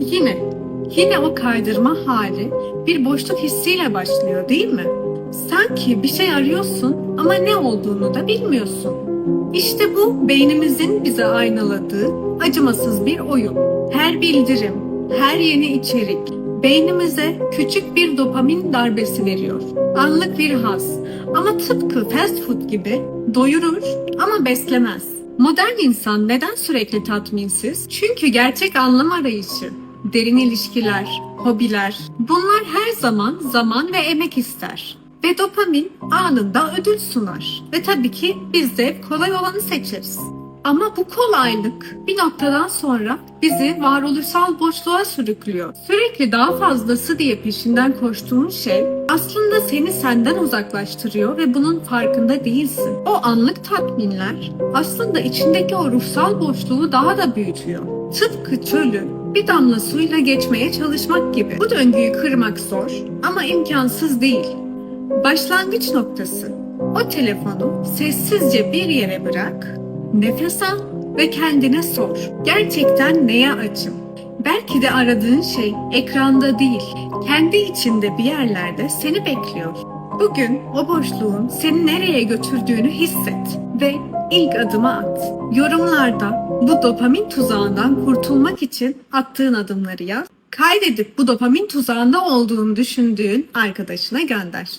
Yine, yine o kaydırma hali bir boşluk hissiyle başlıyor değil mi? Sanki bir şey arıyorsun ama ne olduğunu da bilmiyorsun. İşte bu beynimizin bize aynaladığı acımasız bir oyun. Her bildirim, her yeni içerik beynimize küçük bir dopamin darbesi veriyor. Anlık bir haz ama tıpkı fast food gibi doyurur ama beslemez. Modern insan neden sürekli tatminsiz? Çünkü gerçek anlam arayışı, derin ilişkiler, hobiler bunlar her zaman zaman ve emek ister. Ve dopamin anında ödül sunar. Ve tabii ki biz de hep kolay olanı seçeriz. Ama bu kolaylık bir noktadan sonra bizi varoluşsal boşluğa sürüklüyor. Sürekli daha fazlası diye peşinden koştuğun şey aslında seni senden uzaklaştırıyor ve bunun farkında değilsin. O anlık tatminler aslında içindeki o ruhsal boşluğu daha da büyütüyor. Tıpkı çölü bir damla suyla geçmeye çalışmak gibi. Bu döngüyü kırmak zor ama imkansız değil. Başlangıç noktası. O telefonu sessizce bir yere bırak, nefes al ve kendine sor. Gerçekten neye açım? Belki de aradığın şey ekranda değil, kendi içinde bir yerlerde seni bekliyor. Bugün o boşluğun seni nereye götürdüğünü hisset ve ilk adımı at. Yorumlarda bu dopamin tuzağından kurtulmak için attığın adımları yaz. Kaydedip bu dopamin tuzağında olduğunu düşündüğün arkadaşına gönder.